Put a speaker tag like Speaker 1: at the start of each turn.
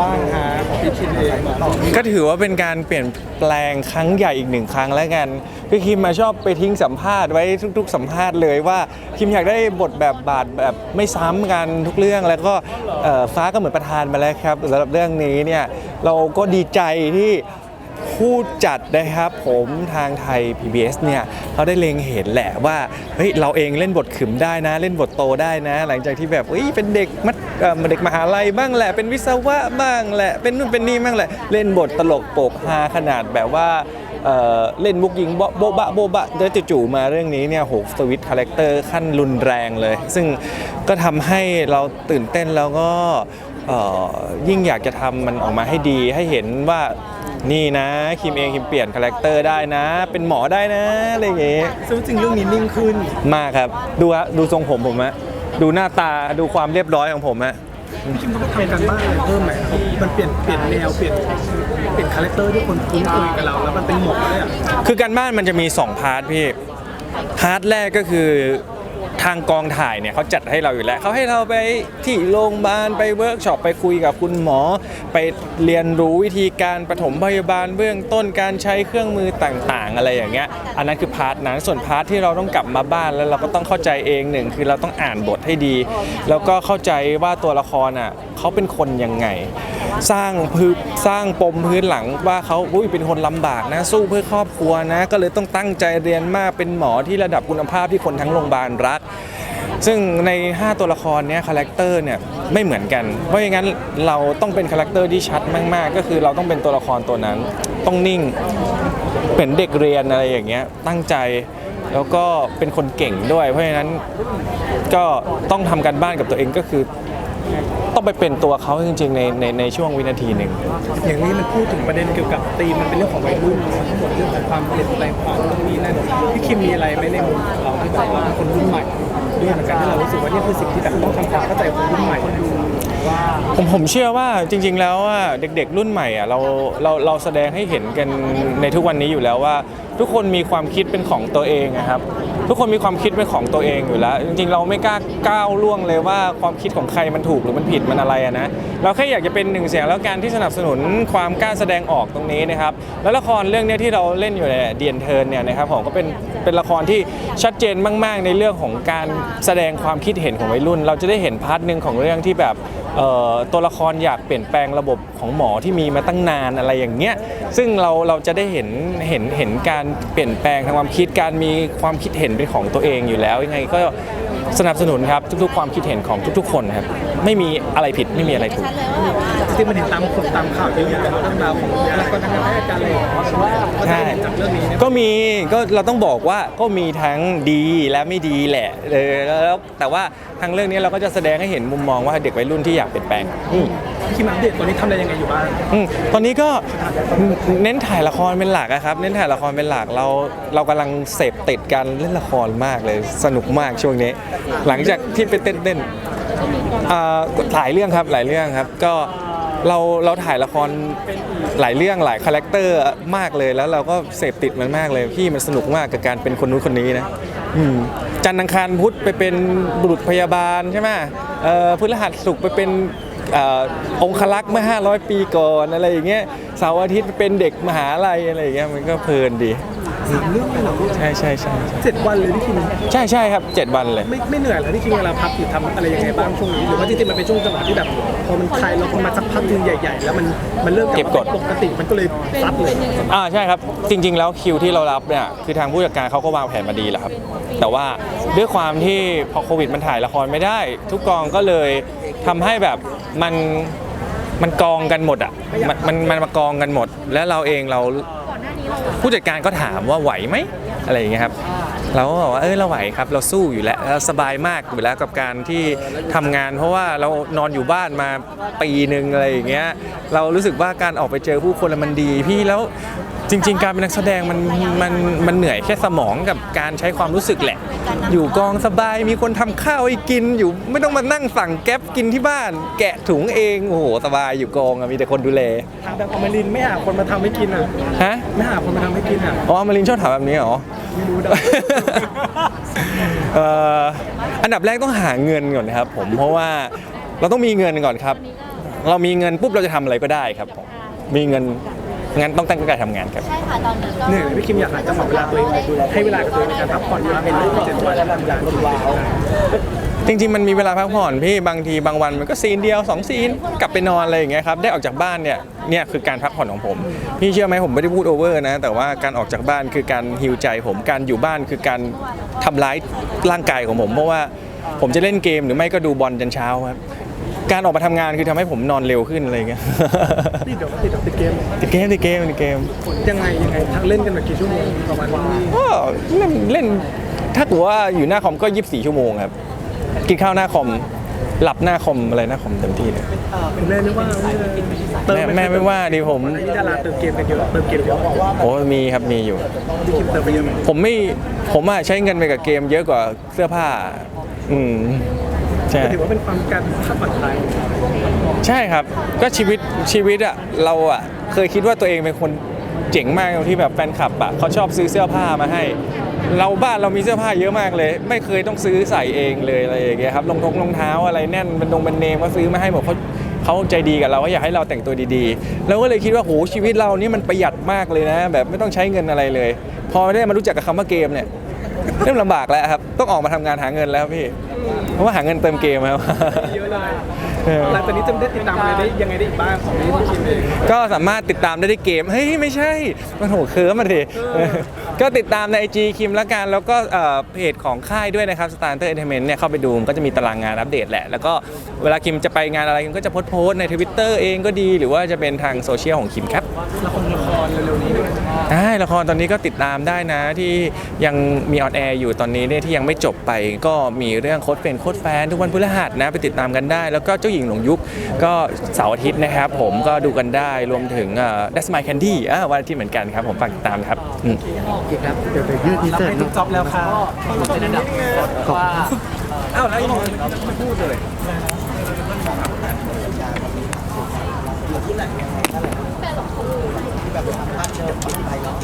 Speaker 1: บ้างฮะของพี่คิมเอง
Speaker 2: ก็ถือว่าเป็นการเปลี่ยนแปลงครั้งใหญ่อีกหนึ่งครั้งแล้วกันพี่คิมมาชอบไปทิ้งสัมภาษณ์ไว้ทุก ๆ สัมภาษณ์เลยว่าคิมอยากได้บทแบบบาทแบบไม่ซ้ำกันทุกเรื่องแล้วก็เอ่อฟ้าก็เหมือนประธานมาแล้วครับสำหรับเรื่องนี้เนี่ยเราก็ดีใจที่ ผู้จัดนะครับผมทางไทย PBS เนี่ยเขาได้เล็งเห็นแหละว่าเฮ้ยเราเองเล่นบทขึมได้นะ เล่นบทโตได้นะ หลังจากที่แบบเฮ้ยเป็นเด็กมัธเด็กมหาลัยบ้างแหละ เป็นวิศวะบ้างแหละ เป็นนู่นเป็นนี่บ้างแหละ เล่นบทตลกโปกฮาขนาดแบบว่าเเล่นมุกยิงโบ๊ะโบ๊ะโบ๊ะบะแล้วจู่ๆมาเรื่องนี้เนี่ยโหสวิตคาแรคเตอร์ขั้นรุนแรงเลย ซึ่งก็ทำให้เราตื่นเต้นแล้วก็ยิ่งอยากจะทำมันออกมาให้ดีให้เห็นว่า นี่นะคิมเองคิมเปลี่ยนคาแรคเตอร์ได้นะ เป็นหมอได้นะอะไรอย่างเงี้ย
Speaker 1: ซึ่งจริงเรื่องนี้นิ่งขึ้น
Speaker 2: มากครับ ดูฮะดูทรงผมผมฮะดูหน้าตาดูความเรียบร้อยของผมฮะ
Speaker 1: พี่คิมต้องไปทำกันบ้านอะไรเพิ่มไหมครับมันเปลี่ยนเปลี่ยนแนวเปลี่ยนเปลี่ยนคาแรคเตอร์ที่คนคุ้นเคยกับเราแล้วมันเป็นหมกเลยอะ
Speaker 2: คือการบ้านมันจะมี 2 พาร์ทพี่พาร์ทแรกก็คือ ทางกองถ่ายเนี่ยเขาจัดให้เราอยู่แล้วเขาให้เราไปที่โรงพยาบาลไปเวิร์กช็อปไปคุยกับคุณหมอ ไปเรียนรู้วิธีการปฐมพยาบาลเบื้องต้นการใช้เครื่องมือต่างๆ อะไรอย่างเงี้ยอันนั้นคือพาร์ทนั้นส่วนพาร์ทที่เราต้องกลับมาบ้านแล้วเราก็ต้องเข้าใจเองหนึ่งคือเราต้องอ่านบทให้ดี แล้วก็เข้าใจว่าตัวละครอะเขาเป็นคนยังไง สร้างพื้นสร้างปมพื้นหลังว่าเขาอุ้ยเป็นคนลำบากนะสู้เพื่อครอบครัวนะ ก็เลยต้องตั้งใจเรียนมากเป็นหมอที่ระดับคุณภาพที่คนทั้งโรงพยาบาลรัก ซึ่งใน 5 ตัวละครเนี้ยคาแรคเตอร์เนี่ยไม่เหมือนกัน เพราะงั้นเราต้องเป็นคาแรคเตอร์ที่ชัดมาก ๆ ก็คือเราต้องเป็นตัวละครตัวนั้น ต้องนิ่งเป็นเด็กเรียนอะไรอย่างเงี้ยตั้งใจแล้วก็เป็นคนเก่งด้วย เพราะฉะนั้นก็ต้องทำการบ้านกับตัวเองก็คือ ต้องไปเป็นตัวเขาจริงๆในในในช่วงวินาทีหนึ่ง
Speaker 1: อย่างนี้มันพูดถึงประเด็นเกี่ยวกับตีมมันเป็นเรื่องของวัยรุ่นทั้งหมดเรื่องของความเปลี่ยนแปลงความตรงนี้นั่นพี่คิมมีอะไรไหมในมุมของเราที่แบบว่าคนรุ่นใหม่ด้วยเหมือนกันที่เรารู้สึกว่านี่คือสิ่งที่แบบต้องทำความเข้าใจคนรุ่นใหม่ว่า
Speaker 2: ผมผมเชื่อว่าจริง ๆ แล้วว่าเด็กๆรุ่นใหม่อะเราเราเราแสดงให้เห็นกันในทุกวันนี้อยู่แล้วว่า ทุกคนมีความคิดเป็นของตัวเองนะครับ ทุกคนมีความคิดเป็นของตัวเองอยู่แล้ว จริงๆ เราไม่กล้าก้าวล่วงเลยว่าความคิดของใครมันถูกหรือมันผิดมันอะไรอะนะเราแค่อยากจะเป็นหนึ่งเสียงแล้วการที่สนับสนุนความกล้าแสดงออกตรงนี้นะครับแล้วละครเรื่องนี้ที่เราเล่นอยู่ในเดียนเทิร์นเนี่ยนะครับผมก็เป็นเป็นละครที่ชัดเจนมาก ๆ ในเรื่องของการแสดงความคิดเห็นของวัยรุ่น เราจะได้เห็นพาร์ทหนึ่งของเรื่องที่แบบเอ่อตัวละครอยากเปลี่ยนแปลงระบบของหมอที่มีมาตั้งนานอะไรอย่างเงี้ยซึ่งเราเราจะได้เห็นเห็นเห็นการเปลี่ยนแปลงทางความคิดการมีความคิดเห็นเป็นของตัวเองอยู่แล้วยังไงก็สนับสนุนครับทุกๆ ความคิดเห็นของทุกๆ คนครับไม่มีอะไรผิดไม่มีอะไรถูก
Speaker 1: ที่มันเห็นตามคนตามข่าวเยอะแยะเรื่องราวของแล้วก็ทางการแพทย์การอะไรอย่างเงี้ยใช่ไหมก็ได้
Speaker 2: ใช่
Speaker 1: เห็นจากเรื่องนี้เนี่ย
Speaker 2: ก็มีก็เราต้องบอกว่าก็มีทั้งดีและไม่ดีแหละเออแล้วแต่ว่าทางเรื่องนี้เราก็จะแสดงให้เห็นมุมมองว่าเด็กวัยรุ่นที่อยากเปลี่ยนแปลงอืม
Speaker 1: คิมอัปเดตตอนนี้ทำอะไรยังไงอยู่บ้าง
Speaker 2: อืมตอนนี้ก็เน้นถ่ายละครเป็นหลักอะครับ เน้นถ่ายละครเป็นหลักเราเรากำลังเสพติดการเล่นละครมากเลย สนุกมากช่วงนี้ หลังจากที่ไปเต้นเต้นๆอ่าหลายเรื่องครับหลายเรื่องครับ ก็เราเราถ่ายละครหลายเรื่องหลายคาแรคเตอร์มากเลยแล้วเราก็เสพติดมันมากเลยพี่มันสนุกมากกับการเป็นคนนู้นคนนี้นะอืมจันทร์อังคารพุธไปเป็นบุรุษพยาบาลใช่ไหมเอ่อพฤหัสศุกร์ไปเป็น เอ่อองคลักษ์เมื่อ 500 ปีก่อนอะไรอย่างเงี้ยเสาร์อาทิตย์เป็นเด็กมหาลัยอะไรอย่างเงี้ยมันก็เพลินดี
Speaker 1: สามเรื่องเลยเหรอ
Speaker 2: ใช่ใช่ใช่
Speaker 1: เจ็ดวันเลยที่คิม
Speaker 2: ใช่ใช่ครับ 7 วันเลย
Speaker 1: ไม่ไม่เหนื่อยเหรอที่คิมเวลาพักหรือทำอะไรยังไงบ้างช่วงนี้หรือว่าจริงๆมันเป็นช่วงจังหวะที่แบบพอมันคลายแล้วพอมาสักพักหนึงใหญ่ ๆ แล้วมันมันเริ่ม
Speaker 2: เก็บกด
Speaker 1: ปกติมันก็เลยซัดเลย
Speaker 2: อ่าใช่ครับ จริง ๆ แล้วคิวที่เรารับเนี่ยคือทางผู้จัดการเขาก็วางแผนมาดีแหละครับ แต่ว่าด้วยความที่พอโควิดมันถ่ายละครไม่ได้ ทุกกองก็เลยทำให้แบบ มันมันกองกันหมดอะมันมันมันมากองกันหมด แล้วเราเองเราผู้จัดการก็ถามว่าไหวไหมอะไรอย่างเงี้ยครับ เราก็บอกว่าเออเราไหวครับ เราสู้อยู่แล้วเราสบายมากอยู่แล้วกับการที่ทำงาน เพราะว่าเรานอนอยู่บ้านมาปีหนึ่งอะไรอย่างเงี้ยเรารู้สึกว่าการออกไปเจอผู้คนมันดี พี่แล้ว จริง ๆ การเป็นนักแสดงมันมันมันเหนื่อยแค่สมองกับการใช้ความรู้สึกแหละ อยู่กองสบายมีคนทำข้าวให้กินอยู่ไม่ต้องมานั่งสั่งแก๊ปกินที่บ้าน แกะถุงเองโอ้โหสบายอยู่กองอะมีแต่คนดูแล
Speaker 1: ถามแบบอมรินทร์ไม่หาคนมาทำให้กินอะ
Speaker 2: ฮะ
Speaker 1: ไม่หาคนมาทำให้กินอะ
Speaker 2: อ๋อมารินชอบถามแบบนี้เหรอ
Speaker 1: ไม่รู้นะ
Speaker 2: เอ่ออันดับแรกต้องหาเงินก่อนนะครับผมเพราะว่าเราต้องมีเงินก่อนครับ เรามีเงินปุ๊บเราจะทำอะไรก็ได้ครับผมมีเงิน งั้นต้องตั้งใจทำงานครับ
Speaker 3: ใช่ค่ะตอนนี้ก็
Speaker 1: เหนื่อยไหมพี่คิมอยากหาจังหวะเวลาตัวเองให้เวลากับตัวเองในการพักผ่อนเวลาเป็นเรื่องเจ็ดวันทำงานที่ว้าว
Speaker 2: จริงๆ มันมีเวลาพักผ่อนพี่บางทีบางวันมันก็ซีนเดียวสองซีนกลับไปนอนอะไรอย่างเงี้ยครับได้ออกจากบ้านเนี่ยเนี่ยคือการพักผ่อนของผม พี่เชื่อไหมผมไม่ได้พูดโอเวอร์นะ แต่ว่าการออกจากบ้านคือการฮิวใจผมการอยู่บ้านคือการทำร้ายร่างกายของผม เพราะว่าผมจะเล่นเกมหรือไม่ก็ดูบอลจนเช้าครับ การออกมาทำงานคือทำให้ผมนอนเร็วขึ้นอะไรอย่างเงี้ย
Speaker 1: ติดเดี๋ยวติดติดเกม
Speaker 2: ติดเกมติดเกมติดเกม
Speaker 1: ยังไงยังไงทั้งเล่นกันแบบกี่ชั่วโมงประมาณนี้
Speaker 2: ก็เล่นเล่นถ้าเกิดว่าอยู่หน้าคอมก็ 24 ชั่วโมงครับ กินข้าวหน้าคอม หลับหน้าคอมอะไรหน้าคอมเต็มที่เลย
Speaker 1: คุณแม่นึกว่า
Speaker 2: แม่แม่ไม่ว่าดิผม
Speaker 1: นี่ดาราเติมเกมกันเยอะเติมเกมเยอะบอกว่า
Speaker 2: โอ้มีครับมีอยู่
Speaker 1: พี่คิมเติมไปเยอะไหม
Speaker 2: ผมไม่ผมอะใช้เงินไปกับเกมเยอะกว่าเสื้อผ้า อืม ใช่
Speaker 1: ถือว่าเป็นความการคาดหวังไทย
Speaker 2: ใช่ครับ ก็ชีวิตชีวิตอะเราอะเคยคิดว่าตัวเองเป็นคนเจ๋งมากตรงที่แบบแฟนคลับอะเขาชอบซื้อเสื้อผ้ามาให้ เราบ้านเรามีเสื้อผ้าเยอะมากเลย ไม่เคยต้องซื้อใส่เองเลยอะไรอย่างเงี้ยครับรองทงรองเท้าอะไรแน่นเป็นดงเป็นเนมก็ซื้อมาให้หมดเขาเขาใจดีกับเราเขาอยากให้เราแต่งตัวดีๆเราก็เลยคิดว่าโหชีวิตเรานี่มันประหยัดมากเลยนะ แบบไม่ต้องใช้เงินอะไรเลย พอได้มารู้จักกับคำว่าเกมเนี่ยเริ่มลำบากแล้วครับต้องออกมาทำงานหาเงินแล้วพี่ เพราะว่าหาเงินเติมเกมครับ
Speaker 1: เยอะเลย
Speaker 2: เออ
Speaker 1: หลังจากนี้จะได้ติดตามอะไรได้ยังไงได้อีกบ้างของพี่คิมเอง
Speaker 2: ก็สามารถติดตามได้ที่เกม เฮ้ย ไม่ใช่ มันโหเคิร์มมาดิก็ติดตามใน IG คิมละกัน แล้วก็เอ่อเพจของค่ายด้วยนะครับ Star Enter Entertainment เนี่ยเข้าไปดูมันก็จะมีตารางงานอัปเดตแหละ แล้วก็เวลาคิมจะไปงานอะไรคิมก็จะโพสต์โพสต์ในทวิตเตอร์เองก็ดี หรือว่าจะเป็นทางโซเชียลของคิมครับ
Speaker 1: ละครละครเร็วๆนี้ด้วย
Speaker 2: ใช่ละครตอนนี้ก็ติดตามได้นะที่ยังมีออนแอร์อยู่ตอนนี้เนี่ยที่ยังไม่จบไป ก็มีเรื่องโค้ดเฟนโค้ดแฟน ทุกวันพฤหัสนะไปติดตามกันได้ แล้วก็เจ้าหญิงหลงยุคก็เสาร์อาทิตย์นะครับ ผมก็ดูกันได้รวมถึงเอ่อ That's My Candy อ่าวันอาทิตย์เหมือนกันครับ ผมฝากติดตามครับอืม
Speaker 1: ครับเดี๋ยวไปยืดทีเสร็จทุกจ็อบแล้วค่ะเป็นอันดับว่าอ้าวแล้วยังไม่พูดเลย ที่แบบทำบ้านเชิญไปเนาะ